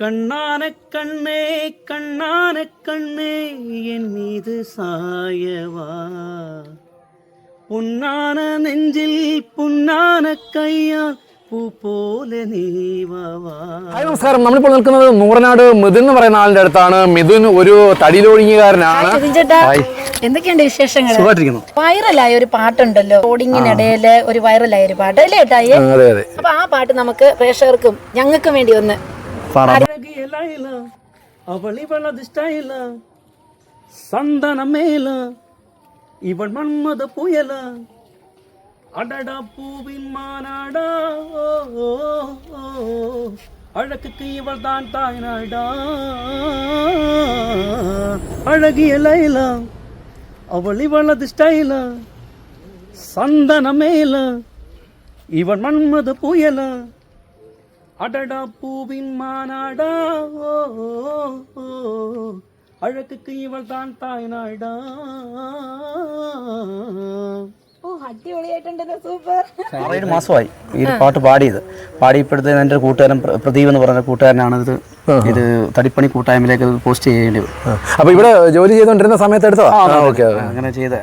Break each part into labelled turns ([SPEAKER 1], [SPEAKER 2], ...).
[SPEAKER 1] കണ്ണാന കണ്ണേ കണ്ണാന കണ്ണേ എൻ മീത് സായവാ പൊന്നാന നെഞ്ചിൽ പൊന്നാന കയ്യാൽ
[SPEAKER 2] ഹായ് നമസ്കാരം. നമ്മളിപ്പോൾ നിൽക്കുന്നത് നൂറനാട് മിഥുൻ എന്ന് പറയുന്ന ആളിന്റെ അടുത്താണ്. മിഥുൻ ഒരു
[SPEAKER 3] തടിയിലൊഴുങ്ങിക്കാരനാണ് എന്തൊക്കെയുണ്ട് വിശേഷങ്ങൾ വൈറലായ ഒരു പാട്ടുണ്ടല്ലോ ഓടിങ്ങിനിടയിൽ ഒരു വൈറലായ ഒരു പാട്ട്. അല്ലേ അപ്പൊ ആ പാട്ട് നമുക്ക് പ്രേക്ഷകർക്കും ഞങ്ങൾക്കും വേണ്ടി ഒന്ന്
[SPEAKER 2] പാടാം
[SPEAKER 1] அழகிய லைலா அவள் இவளது ஸ்டைலா சந்தன மேல இவன் மன்மத புயல. அடடா பூவின் மாநாடா ஓ, அழகுக்கு இவள் தான் தாய்நாடா. அழகிய லைலா அவள் இவளது ஸ்டைலா சந்தன மேல இவன் மன்மத புயலா. அடடா பூவின் மாநாடா ஓ, ஓ, ஓ, ஓ. அழகுக்கு இவள் தான் தாய் நாடா
[SPEAKER 3] ഓ അടിപൊളിയായിട്ടുണ്ടല്ലോ സൂപ്പർ
[SPEAKER 4] ആറേഴ് മാസമായി ഈ ഒരു പാട്ട് പാടിയത് പാടിയപ്പോഴത്തേന് എൻ്റെ കൂട്ടുകാരൻ പ്ര- പ്രദീപ് എന്ന് പറയുന്ന കൂട്ടുകാരനാണ് ഇത് ഇത് തടിപ്പണി കൂട്ടായ്മയിലേക്ക് ഇത് പോസ്റ്റ് ചെയ്യേണ്ടി വരും
[SPEAKER 2] അപ്പൊ ഇവിടെ ജോലി ചെയ്തോണ്ടിരുന്ന സമയത്ത് എടുത്തോ ഓക്കെ
[SPEAKER 4] അങ്ങനെ ചെയ്ത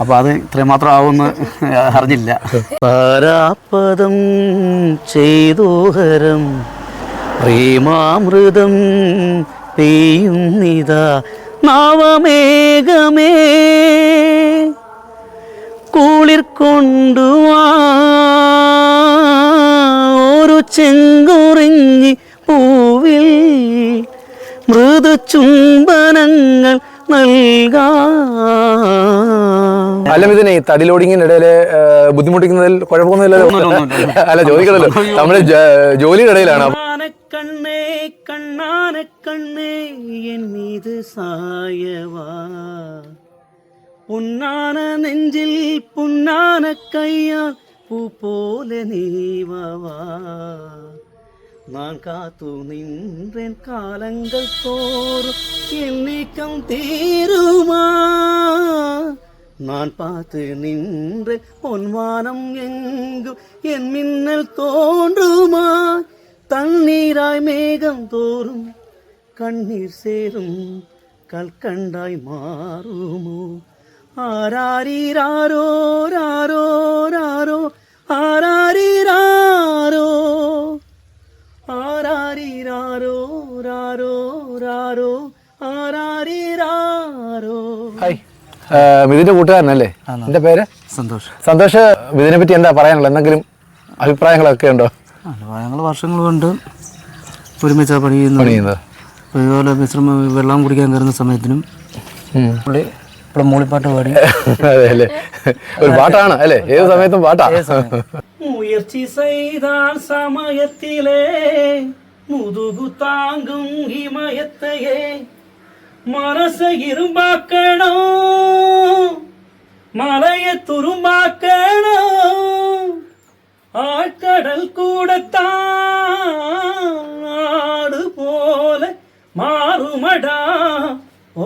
[SPEAKER 4] അപ്പോൾ അത് ഇത്രയും മാത്രം ആവുമെന്ന് അറിഞ്ഞില്ല.
[SPEAKER 1] പരാപദം ചെയ്തോഹരം പ്രേമാമൃതം പെയ്യുന്നിതാ നവമേഘമേ. കുളിർ കൊണ്ടുവാ ഒരു ചെങ്കുറിഞ്ഞി പൂവിൽ മൃദു ചുംബനങ്ങൾ നൽകാം.
[SPEAKER 2] അല്ല ഇതിനെ തടി ലോഡിങ്ങിന് ഇടയിൽ ബുദ്ധിമുട്ടിക്കുന്നതിൽ കുഴപ്പമൊന്നുമില്ല അല്ല ചോദിക്കണല്ലോ നമ്മുടെ ജോലിയുടെ ഇടയിലാണ്
[SPEAKER 1] കണ്ണേ കണ്ണാന കണ്ണേ എൻ മീത് സായവാ. പൊന്നാന നെഞ്ചിൽ പൊന്നാന കയ്യാൽ പൂ പോലെ നീവവാ. നാൻ കാത്തു നിൻ കാലങ്ങൾ തോറും എന്നേക്കം തീരുമാ. நான் பார்த்து நின்ற பொன்வானம் எங்கும் என் மின்னல் தோன்றுமா? தண்ணீராய் மேகம் தோறும் கண்ணீர் சேரும் கல்கண்டாய் மாறுமோ? ஆராரீராரோ ராரோ ராரோ ஆராரிராரோ
[SPEAKER 2] മിഥുന്റെ കൂട്ടുകാരനല്ലേ? എന്റെ പേര്?
[SPEAKER 4] സന്തോഷ്.
[SPEAKER 2] സന്തോഷ് മിഥുനെ പറ്റി എന്താ പറയാനുള്ളത്? എന്തെങ്കിലും അഭിപ്രായങ്ങളൊക്കെ ഉണ്ടോ?
[SPEAKER 4] അഭിപ്രായങ്ങൾ വർഷങ്ങൾ കൊണ്ട് ഒരുമിച്ചാണ്
[SPEAKER 2] പണിയുന്നത്.
[SPEAKER 4] പണിയുന്നത്. ഇതുപോലെ വിശ്രമം വെള്ളം കുടിക്കാൻ കയറുന്ന സമയത്തിനും പുള്ളി ഇപ്പോൾ മൂളിപ്പാട്ട് പാടി.
[SPEAKER 2] അതെ ഒരു പാട്ടാണ് അല്ലേ? ഏത് സമയത്തും പാട്ടാ.
[SPEAKER 1] മുയർച്ചി ചെയ്താൽ സമയത്തിലെ മുതുകു താങ്കും ഹിമയത്തയെ மனச இரும்பாக்கணும். மலைய துரும்பாக்கணும். ஆழ்கடல் கூடத்தான் ஆடு போல மாறுமடா. ஓ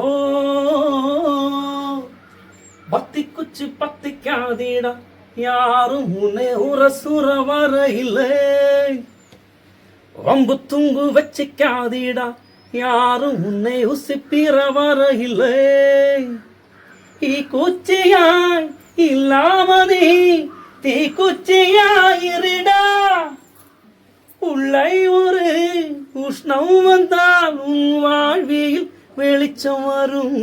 [SPEAKER 1] பத்தி குச்சி பத்திக்காதீடா. யாரும் உன்னை உரசுர வர இல்லை வம்பு தும்பு வச்சிக்காதீடா. யாரும் உன்னை உசிப்பிற வரவில்லை. தீக்குச்சியாய் இல்லாமதி தீக்குச்சியாயிருடா உள்ளை ஒரு உஷ்ணம் வந்தால் உன் வாழ்வியில் வெளிச்சம் வரும்.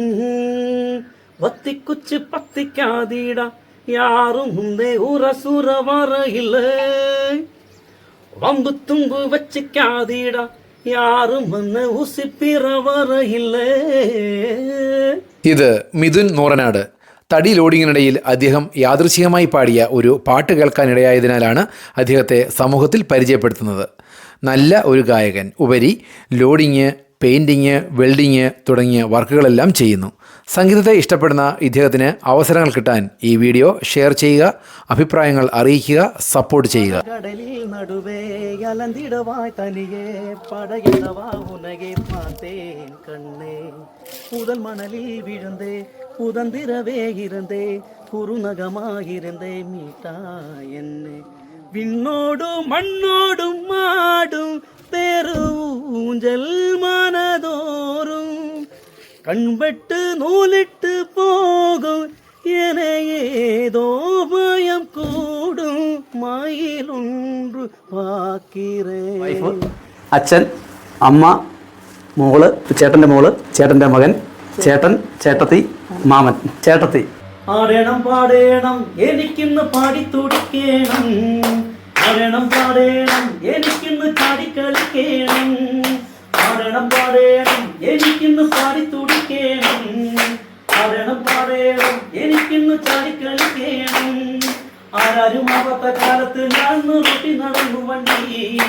[SPEAKER 1] பத்தி குச்சி பத்திக்காதீடா யாரும் முந்தே உரசுர வர இல்லை வம்பு தும்பு வச்சுக்காதீடா
[SPEAKER 2] ഇത് മിഥുൻ നോറനാട്. തടി ലോഡിങ്ങിനിടയിൽ അദ്ദേഹം യാദൃശ്ചികമായി പാടിയ ഒരു പാട്ട് കേൾക്കാനിടയായതിനാലാണ് അദ്ദേഹത്തെ സമൂഹത്തിൽ പരിചയപ്പെടുത്തുന്നത്. നല്ല ഒരു ഗായകൻ. ഉപരി ലോഡിങ് പെയിൻറ്റിങ് വെൽഡിങ് തുടങ്ങിയ വർക്കുകളെല്ലാം ചെയ്യുന്നു സംഗീതത്തെ ഇഷ്ടപ്പെടുന്ന ഇദ്ദേഹത്തിന് അവസരങ്ങൾ കിട്ടാൻ ഈ വീഡിയോ ഷെയർ ചെയ്യുക അഭിപ്രായങ്ങൾ അറിയിക്കുക സപ്പോർട്ട് ചെയ്യുക
[SPEAKER 1] கடலில் நடுவே அலந்திடவாய் தனியே படையிடவா உனகே பார்த்தேன் கண்ணே முதல் மணலில் விழுந்தே புதந்திரவே இருந்தே குறுநகமாயிருந்தே மீட்டா என்னே விண்ணோடும் மண்ணோடும் மாடும் பெரு ஊஞ்சல் കൺപെട്ട് നൂലിട്ട് പോകും. எனேதோ பயம் കൂടും. மயிலொன்று பார்க்கிறேன்
[SPEAKER 4] അച്ഛൻ അമ്മ മോൾ ചേട്ടന്റെ മോൾ ചേട്ടന്റെ മകൻ ചേട്ടൻ ചേട്ടത്തി മാമൻ ചേട്ടത്തി.
[SPEAKER 1] പാടേണം പാടേണം എനിക്കിന്ന് പാടി തുടിക്കേണം പാടേണം പാടേണം എനിക്കിന്ന് ചാടിക്കളിക്കേണം. ആടണം പാടേണം എനിക്കിന്ന് പാടി തുടിക്കേണം. പാടണം പാടേണം എനിക്കിന്ന് ആരാരും ആവാത്ത കാലത്ത് ഞാൻ റൊട്ടി നടന്നു വണ്ടി.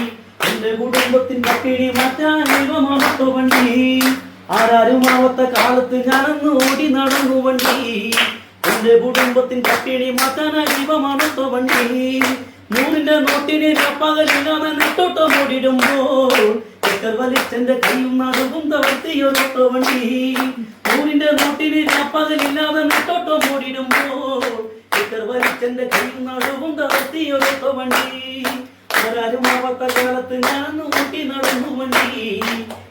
[SPEAKER 1] എന്റെ കുടുംബത്തിന്റെ കിഴി മാറ്റാൻ ഇവമാണത്തു വണ്ടി. ആരാരും ആവാത്ത കാലത്ത് ഞാനന്ന് ഓടി നടന്നു വണ്ടി. എന്റെ കുടുംബത്തിന്റെ കിഴി മാറ്റാൻ ഇവമാണത്തു വണ്ടി. നൂറിന്റെ നോട്ടിനെ പകലില്ലാതെ നെട്ടോട്ടം ഓടിടുമ്പോൾ ചക്കർ വലിച്ചെന്റെ കൈയും നടുവും തവർത്തിയൊരൊട്ടോ വണ്ടി ഊരിന്റെ നോട്ടിന് പകലില്ലാതെ നെട്ടോട്ടോ ഓടിടുമ്പോൾ ചക്കർ വലിച്ചെന്റെ കൈയും നടുവും തവർത്തിയൊരൊട്ടോ വണ്ടി ആരാരും ആവാത്ത കാലത്ത് ഞാൻ ഊട്ടി നടന്നു വണ്ടി.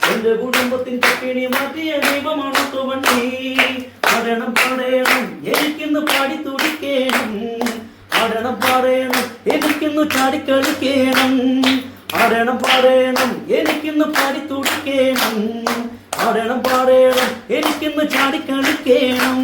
[SPEAKER 1] എന്റെ കുടുംബത്തിൻ പട്ടിണി മാറ്റിയ ദൈവമാണോ വണ്ടി മരണം പറയണം എനിക്കിന്ന് പാടി തുടിക്കേണം. മരണം പറയണം എനിക്കിന്ന് ചാടിക്കളിക്കേണം. ആടണം പാടേണം എനിക്കിന്ന് പാടി തുടിക്കേണം പാടണം പാടേണം എനിക്കിന്ന് ചാടിക്കളിക്കേണം